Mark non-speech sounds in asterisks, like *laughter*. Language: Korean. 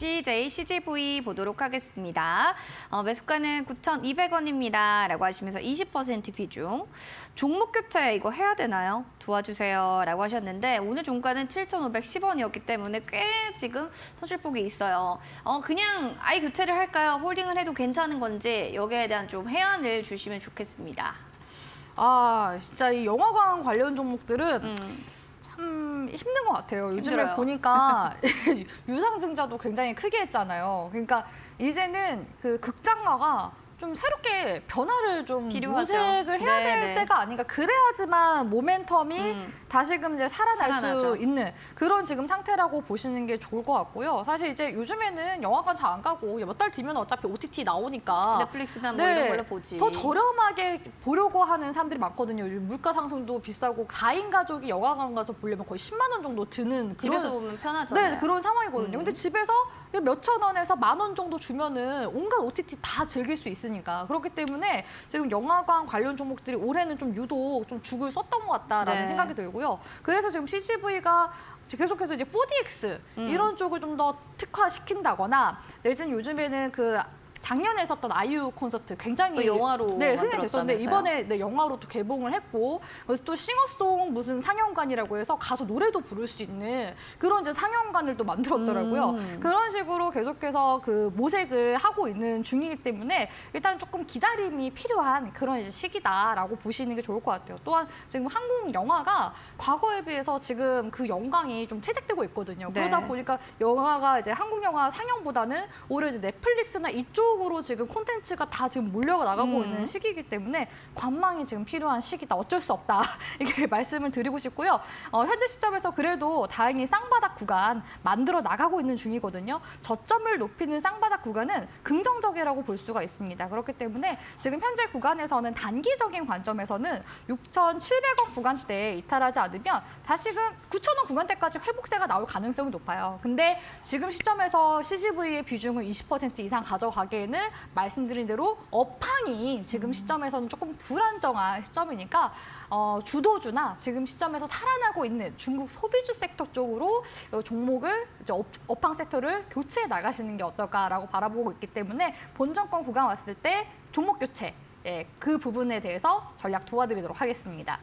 CJ, CGV 보도록 하겠습니다. 어, 매수가는 9,200원입니다. 라고 하시면서 20% 비중. 종목 교체 이거 해야 되나요? 도와주세요. 라고 하셨는데 오늘 종가는 7,510원이었기 때문에 꽤 지금 손실폭이 있어요. 어, 그냥 아예 교체를 할까요? 홀딩을 해도 괜찮은 건지 여기에 대한 좀 해안을 주시면 좋겠습니다. 아, 진짜 이 영화관 관련 종목들은 음, 참 힘든 것 같아요. 요즘에 힘들어요. 보니까 *laughs* 유상증자도 굉장히 크게 했잖아요. 그러니까 이제는 그 극장가가 좀 새롭게 변화를 좀 필요하죠. 모색을 해야 네, 될 네. 때가 아닌가. 그래야지만 모멘텀이 음. 다시금 이제 살아날 살아나죠. 수 있는 그런 지금 상태라고 보시는 게 좋을 것 같고요. 사실 이제 요즘에는 영화관 잘 안 가고 몇 달 뒤면 어차피 OTT 나오니까 넷플릭스나 뭐 네. 이런 걸로 보지. 더 저렴하게 보려고 하는 사람들이 많거든요. 요즘 물가 상승도 비싸고 4인 가족이 영화관 가서 보려면 거의 10만 원 정도 드는 집에서 그런 보면 편하잖아요. 네, 그런 상황이거든요. 음. 근데 집에서 몇천 원에서 만 원 정도 주면은 온갖 OTT 다 즐길 수 있으니까 그렇기 때문에 지금 영화관 관련 종목들이 올해는 좀 유독 좀 죽을 썼던 것 같다라는 네. 생각이 들고요. 그래서 지금 CGV가 계속해서 이제 4DX 음. 이런 쪽을 좀 더 특화시킨다거나 내지는 요즘에는 그 작년에 했었던 아이유 콘서트 굉장히 그 영화로 네, 흥행 됐었는데? 이번에 네, 영화로 또 개봉을 했고 그래서 또 싱어송 무슨 상영관이라고 해서 가서 노래도 부를 수 있는 그런 이제 상영관을 또 만들었더라고요. 음. 그런 식으로 계속해서 그 모색을 하고 있는 중이기 때문에 일단 조금 기다림이 필요한 그런 이제 시기다라고 보시는 게 좋을 것 같아요. 또한 지금 한국 영화가 과거에 비해서 지금 그 영광이 좀 퇴색되고 있거든요. 네. 그러다 보니까 영화가 이제 한국 영화 상영보다는 오히려 이제 넷플릭스나 이쪽 으로 지금 콘텐츠가 다 지금 몰려가 나가고 음. 있는 시기이기 때문에 관망이 지금 필요한 시기다. 어쩔 수 없다. *laughs* 이렇게 말씀을 드리고 싶고요. 어, 현재 시점에서 그래도 다행히 쌍바닥 구간 만들어 나가고 있는 중이거든요. 저점을 높이는 쌍바닥 구간은 긍정적이라고 볼 수가 있습니다. 그렇기 때문에 지금 현재 구간에서는 단기적인 관점에서는 6,700원 구간대에 이탈하지 않으면 다시금 9,000원 구간대까지 회복세가 나올 가능성이 높아요. 근데 지금 시점에서 CGV의 비중을 20% 이상 가져가기에는 말씀드린 대로 업황이 지금 시점에서는 조금 불안정한 시점이니까 어, 주도주나 지금 시점에서 살아나고 있는 중국 소비주 섹터 쪽으로 어, 종목을 이제 업, 업황 섹터를 교체해 나가시는 게 어떨까라고 바라보고 있기 때문에 본 정권 구간 왔을 때 종목 교체 예, 그 부분에 대해서 전략 도와드리도록 하겠습니다.